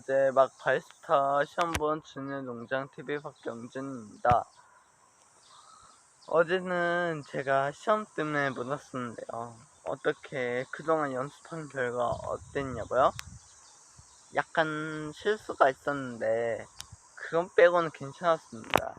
이제 막 바리스타 시험 본 주는 농장 TV 박경준입니다. 어제는 제가 시험 때문에 못 왔었는데요. 어떻게 그동안 연습한 결과 어땠냐고요? 약간 실수가 있었는데 그건 빼고는 괜찮았습니다.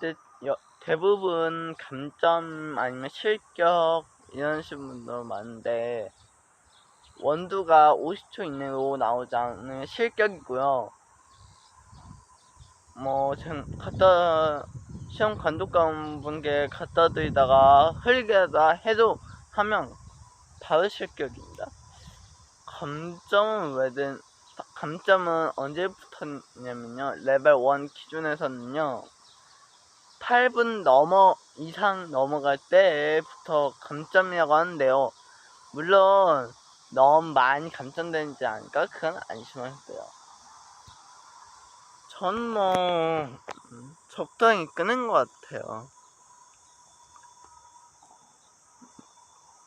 근데 여- 대부분 감점 아니면 실격 이런 식으로 많은데 원두가 50초 이내로 나오지 않으면 실격이고요. 뭐, 갖다, 시험 감독관 분께 갖다 드리다가 흘리다 해도 하면 바로 실격입니다. 감점은 왜 된, 감점은 언제부터냐면요. 레벨 1 기준에서는요. 8분 넘어, 이상 넘어갈 때부터 감점이라고 하는데요. 물론, 너무 많이 감점되지 않을까? 그건 안심하세요. 전 뭐, 음, 적당히 끄는 것 같아요.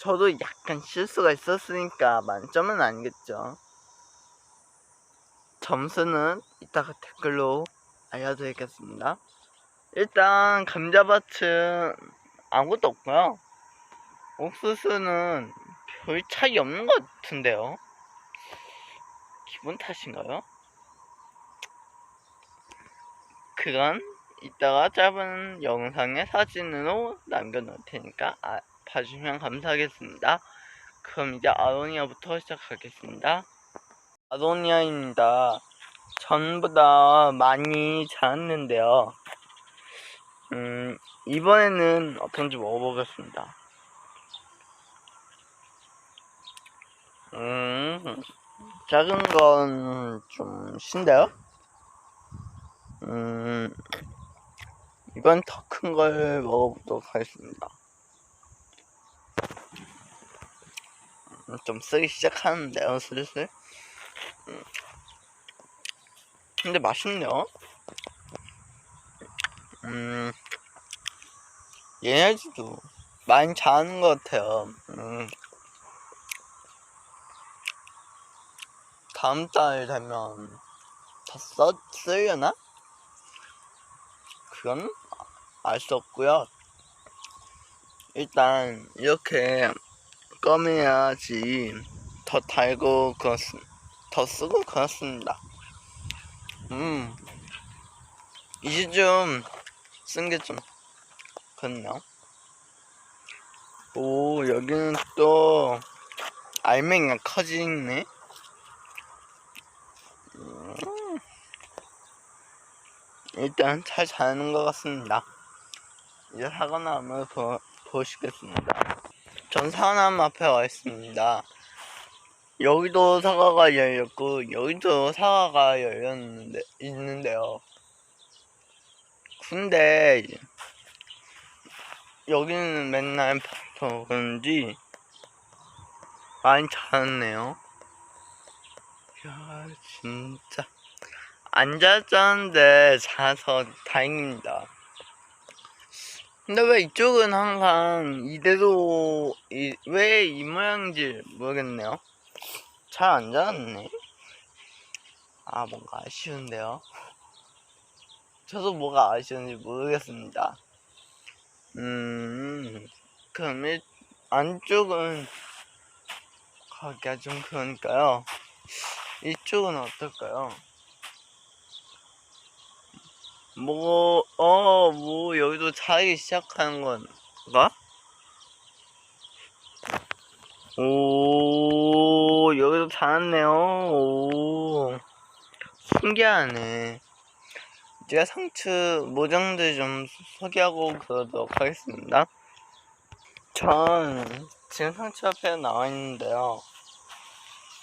저도 약간 실수가 있었으니까 만점은 아니겠죠. 점수는 이따가 댓글로 알려드리겠습니다. 일단 감자밭은 아무것도 없고요. 옥수수는 별 차이 없는 것 같은데요. 기분 탓인가요? 그건 이따가 짧은 영상에 사진으로 남겨놓을 테니까 아, 봐주시면 감사하겠습니다. 그럼 이제 아로니아부터 시작하겠습니다. 아로니아입니다. 전보다 많이 자랐는데요. 음, 이번에는 어떤지 먹어보겠습니다. 음, 작은 건 좀 신데요? 음, 이번 더큰 걸 먹어보도록 하겠습니다. 음, 좀 쓰기 시작하는데요, 슬슬. 음. 근데 맛있네요. 음, 얘네들도 많이 자는 것 같아요. 음. 다음 달 되면 다 써, 쓰려나? 그건 알 수 없고요. 일단 이렇게 꺼내야지 더 달고 그렇, 더 쓰고 그렇습니다. 음, 이제 좀 쓴 게 좀 그렇네요. 오, 여기는 또 알맹이가 커지네. 일단 잘 자는 것 같습니다. 이제 사과나무 보, 보시겠습니다. 전 사과나무 앞에 와 있습니다. 여기도 사과가 열렸고 여기도 사과가 열렸는데 있는데요. 근데 여기는 맨날 봐서 그런지 많이 자랐네요. 야 진짜 안 잤었는데 자서 다행입니다. 근데 왜 이쪽은 항상 이대로 왜 이 모양인지 모르겠네요. 잘 안 자랐네. 아 뭔가 아쉬운데요. 저도 뭐가 아쉬운지 모르겠습니다. 음 그럼 일, 안쪽은 가기가 좀 그러니까요. 이쪽은 어떨까요? 뭐, 어, 뭐, 여기도 자기 시작하는 건가? 오, 여기도 잘았네요. 오, 신기하네. 제가 상추 모종들 좀 소개하고 그러도록 하겠습니다. 전 지금 상추 앞에 나와 있는데요.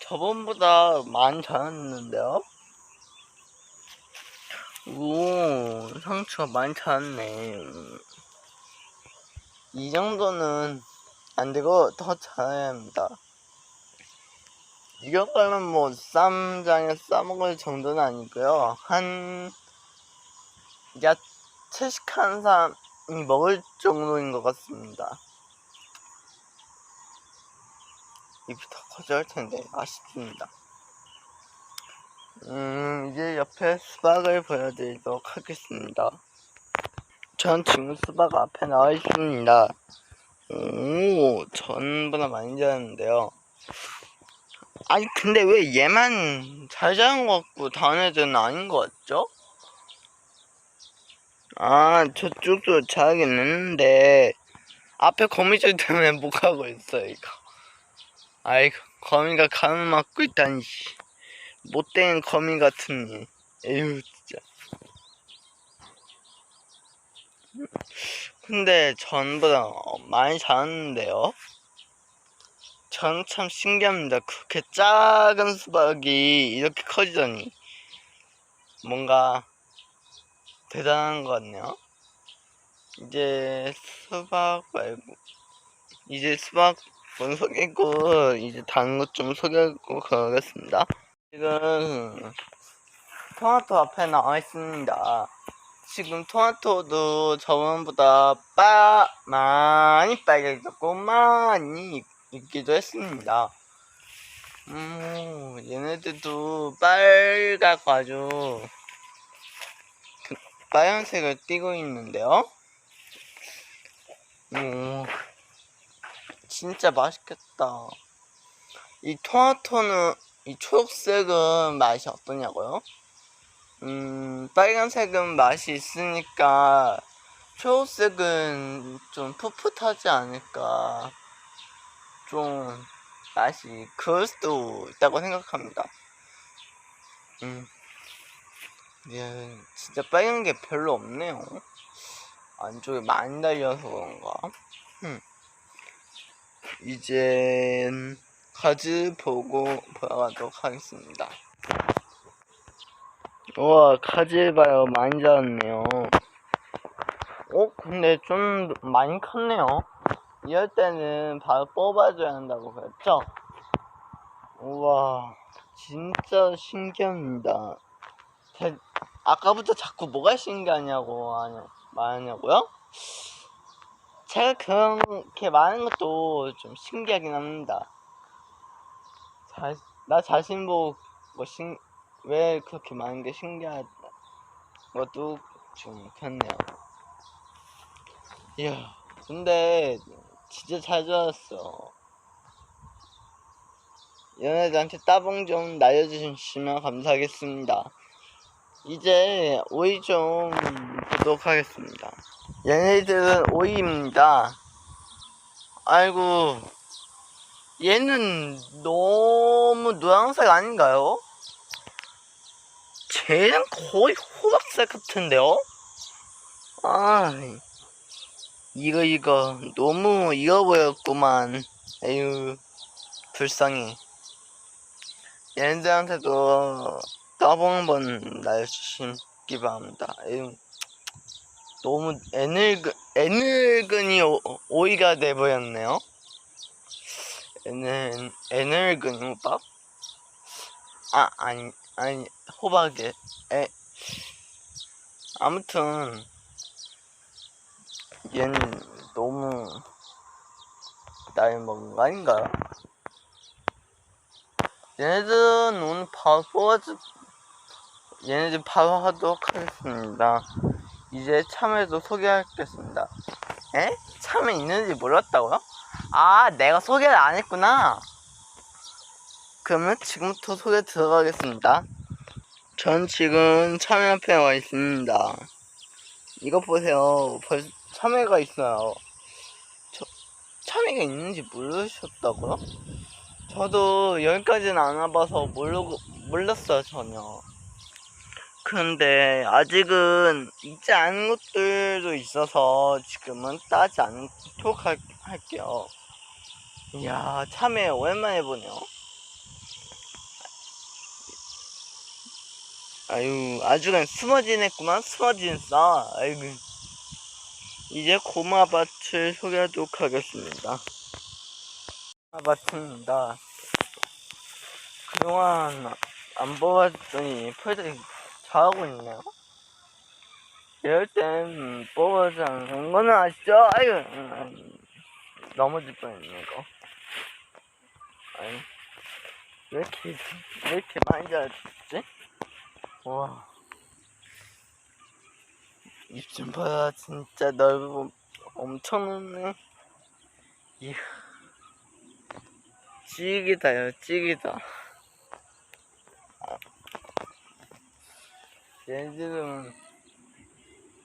저번보다 많이 자랐는데요? 오, 상추가 많이 자랐네. 이 정도는 안 되고 더 자라야 합니다. 이것까지는 뭐 쌈장에 싸먹을 정도는 아니고요. 한 야채식 한 사람이 먹을 정도인 것 같습니다. 입이 더 커져야 할 텐데 아쉽습니다. 음, 이제 옆에 수박을 보여드리도록 하겠습니다. 전 지금 수박 앞에 나와 있습니다. 오, 전보다 많이 자랐는데요. 아니, 근데 왜 얘만 잘 자란 것 같고, 다른 애들은 아닌 것 같죠? 아, 저쪽도 자라겠는데, 앞에 거미줄 때문에 못 가고 있어요, 이거. 아이고, 거미가 가면 막고 있다니, 씨. 못된 거미 같으니. 에휴, 진짜. 근데 전보다 많이 자랐는데요? 전 참 신기합니다. 그렇게 작은 수박이 이렇게 커지더니 뭔가 대단한 것 같네요. 이제 수박 말고 이제 수박은 소개고 이제 다른 것 좀 소개하고 가겠습니다. 지금 토마토 앞에 나와 있습니다. 지금 토마토도 저번보다 빠 많이 빨개졌고 많이 익기도 했습니다. 음, 얘네들도 빨갛고 그 빨간색을 띠고 있는데요. 음, 진짜 맛있겠다. 이 토마토는 이 초록색은 맛이 어떠냐고요? 음, 빨간색은 맛이 있으니까 초록색은 좀 풋풋하지 않을까. 좀 맛이 그럴 수도 있다고 생각합니다. 음, 예, 진짜 빨간 게 별로 없네요. 안쪽에 많이 달려서 그런가. 음. 이제 가지 보고 보아가도록 하겠습니다. 우와 가지 봐요 많이 자랐네요. 어 근데 좀 많이 컸네요. 이럴 때는 바로 뽑아줘야 한다고 그랬죠? 우와 진짜 신기합니다. 대- 아까부터 자꾸 뭐가 신기하냐고 하냐, 말하냐고요? 제가 그렇게 많은 것도 좀 신기하긴 합니다. 자, 나 자신 보고 뭐 신, 왜 그렇게 많은 게 신기하다 것도 좀 그렇네요. 이야, 근데 진짜 잘 자랐어. 얘네들한테 따봉 좀 날려주시면 감사하겠습니다. 이제 오이 좀 보도록 하겠습니다. 얘네들은 오이입니다. 아이고, 얘는 너무 노란색 아닌가요? 쟤는 거의 호박색 같은데요? 아, 이거, 이거, 너무 익어보였구만. 에휴, 불쌍해. 얘네들한테도 따봉 한번 날주시기 바랍니다. 에휴, 너무 애늙은, 애늙은이 오, 오이가 돼버렸네요. 애늙, 애늙은 호박? 아, 아니, 아니, 호박에, 에. 아무튼, 얘는 너무 나이 먹은 거 아닌가요? 얘네들은 오늘 바로 뽑아주, 얘네들 바로 하도록 하겠습니다. 이제 참외도 소개하겠습니다. 에? 참외 있는지 몰랐다고요? 아, 내가 소개를 안 했구나. 그러면 지금부터 소개 들어가겠습니다. 전 지금 참외 앞에 와 있습니다. 이거 보세요. 벌 참외가 있어요. 저, 참외가 있는지 모르셨다고요? 저도 여기까지는 안 와봐서 모르고, 몰랐어요, 전혀. 근데 아직은 있지 않은 것들도 있어서 지금은 따지 않도록 할, 할게요. 이야, 참외 오랜만에 보네요. 아유, 아주 그냥 숨어 지냈구만, 숨어 지냈어. 아이고. 이제 고마밭을 소개하도록 하겠습니다. 고마밭입니다. 그동안 안 뽑았더니 풀들이 잘하고 있네요. 이럴 땐 뽑아지 않는 거는 아시죠? 음, 넘어질 뻔했네, 이거. 아유, 왜 이렇게, 왜 이렇게 많이 자랐지? 와. 입좀 봐라, 진짜 넓고 엄청 넓네. 이야. 찌기다요, 찌기다. 얘들은,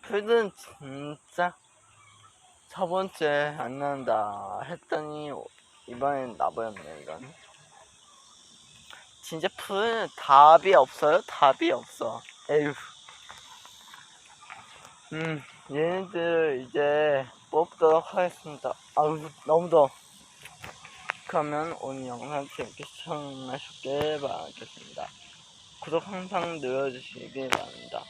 풀들은 진짜 저번 주에 안 나온다 했더니 이번엔 나버렸네, 이건. 진짜 풀 답이 없어요? 답이 없어. 에휴. 음, 얘네들 이제 뽑도록 하겠습니다. 아우, 너무 더워. 그러면 오늘 영상 재밌게 시청하셨길 바라겠습니다. 구독 항상 눌러주시길 바랍니다.